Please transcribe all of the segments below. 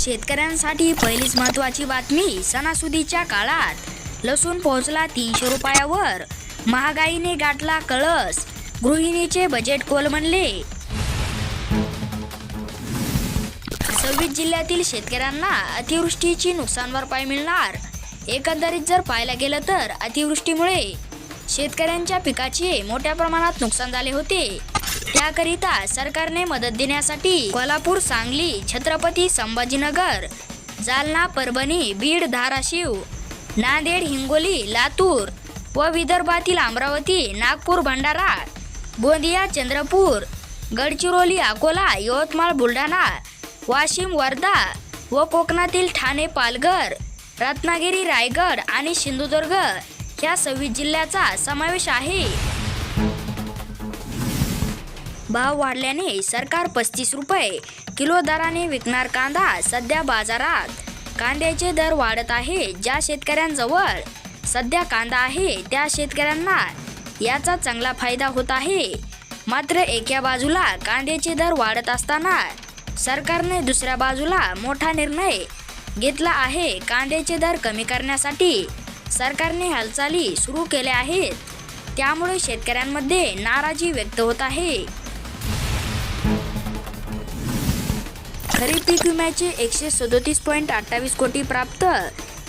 शेतकऱ्यांसाठी पहिलीच महत्त्वाची बातमी सणासुदीच्या काळात. लसूण पोहोचला तीनशे रुपयावर. महागाईने गाठला कळस. गृहिणीचे बजेट कोलमडले सव्वीस जिल्ह्यातील शेतकऱ्यांना अतिवृष्टीची नुकसान भरपाई मिळणार. एकंदरीत जर पाहायला गेलं तर अतिवृष्टीमुळे शेतकऱ्यांच्या पिकाचे मोठ्या प्रमाणात नुकसान झाले होते. त्याकरिता सरकारने मदत देण्यासाठी कोल्हापूर सांगली छत्रपती संभाजीनगर जालना परभणी बीड धाराशिव नांदेड हिंगोली लातूर व विदर्भातील अमरावती नागपूर भंडारा गोंदिया चंद्रपूर गडचिरोली अकोला यवतमाळ बुलढाणा वाशिम वर्धा व कोकणातील ठाणे पालघर रत्नागिरी रायगड आणि सिंधुदुर्ग ह्या सव्वीस जिल्ह्याचा समावेश आहे. भाव वाढल्याने सरकार पस्तीस रुपये किलो दराने विकणार कांदा सध्या बाजारात. कांद्याचे दर वाढत आहे ज्या शेतकऱ्यांजवळ. सध्या कांदा आहे त्या शेतकऱ्यांना याचा चांगला फायदा होत आहे. मात्र एका बाजूला कांद्याचे दर वाढत असताना सरकारने दुसऱ्या बाजूला मोठा निर्णय घेतला आहे. कांद्याचे दर कमी करण्यासाठी सरकारने हालचाली सुरू केल्या आहेत. त्यामुळे शेतकऱ्यांमध्ये नाराजी व्यक्त होत आहे. खरीप पीक विम्याचे एकशे सदोतीस पॉईंट अठ्ठावीस कोटी प्राप्त.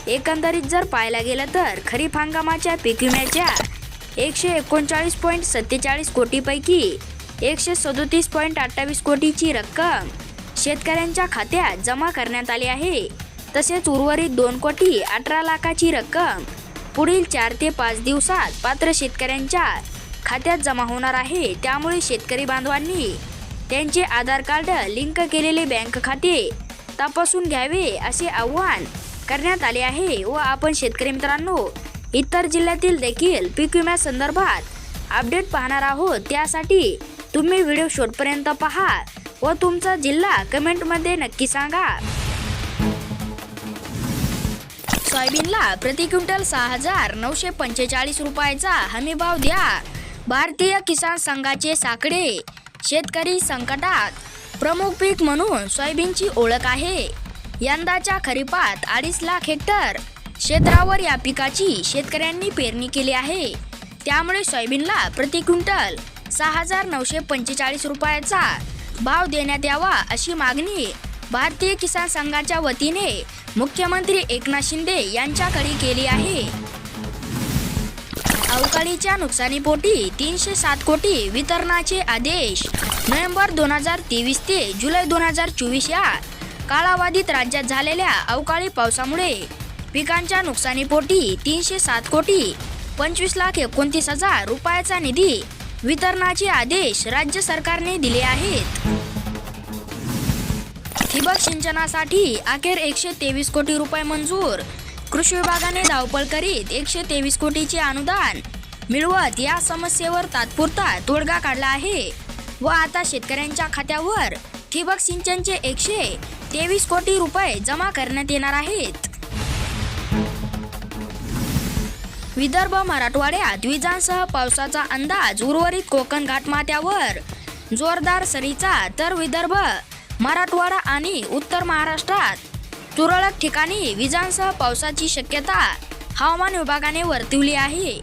एकंदरीत जर पाहायला गेलं तर खरीप हंगामाच्या पीक विम्याच्या एकशे एकोणचाळीस पॉईंट सत्तेचाळीस कोटीपैकी एकशे सदोतीस पॉईंट अठ्ठावीस कोटीची रक्कम शेतकऱ्यांच्या खात्यात जमा करण्यात आली आहे. तसेच उर्वरित दोन कोटी अठरा लाखाची रक्कम पुढील चार ते पाच दिवसात पात्र शेतकऱ्यांच्या खात्यात जमा होणार आहे. त्यामुळे शेतकरी बांधवांनी त्यांचे आधार कार्ड लिंक केलेले बँक खाते तपासून घ्यावे असे आवाहन करण्यात आले आहे व आपण शेतकरी मित्रांनो इतर जिल्ह्यातील देखील पीक विम्यासंदर्भात अपडेट पाहणार आहोत. त्यासाठी तुम्ही व्हिडिओ शेवटपर्यंत पहा व तुमचा जिल्हा कमेंटमध्ये नक्की सांगा. सोयाबीनला प्रति क्विंटल सहा हजार नऊशे पंचेचाळीस रुपयाचा हमीभाव द्या. भारतीय किसान संघाचे साकडे शेतकरी संकटात. प्रमुख पीक म्हणून सोयाबीनची ओळख आहे. यंदाच्या खरीपात अडीच लाख हेक्टर क्षेत्रावर या पिकाची शेतकऱ्यांनी पेरणी केली आहे. त्यामुळे सोयाबीनला प्रति क्विंटल सहा हजार नऊशे पंचेचाळीस रुपयाचा भाव देण्यात यावा अशी मागणी भारतीय किसान संघाच्या वतीने मुख्यमंत्री एकनाथ शिंदे यांच्याकडे केली आहे. अवकाळीच्या नुकसानीपोटी तीनशे सात कोटी वितरणाचे आदेश. नोव्हेंबर दोन हजार तेवीस ते जुलै दोन हजार चोवीस या कालावधीत राज्यात झालेल्या अवकाळी पावसामुळे पिकांच्या नुकसानीपोटी तीनशे सात कोटी पंचवीस लाख एकोणतीस हजार रुपयाचा निधी वितरणाचे आदेश राज्य सरकारने दिले आहेत. ठिबक सिंचनासाठी अखेर एकशे तेवीस कोटी रुपये मंजूर कृषी विभागाने धावपळ करीत एकशे तेवीस कोटीचे अनुदान मिळवत या समस्येवर तात्पुरता तोडगा काढला आहे. व आता शेतकऱ्यांच्या खात्यावर ठिबक सिंचनचे एकशे तेवीस कोटी रुपये जमा करण्यात येणार आहेत. विदर्भ मराठवाड्यात विजांसह पावसाचा अंदाज उर्वरित कोकण घाटमाथ्यावर. जोरदार सरीचा तर विदर्भ मराठवाडा आणि उत्तर महाराष्ट्रात तुरळक ठिकाणी विजांसह पावसाची शक्यता हवामान विभागाने वर्तवली आहे.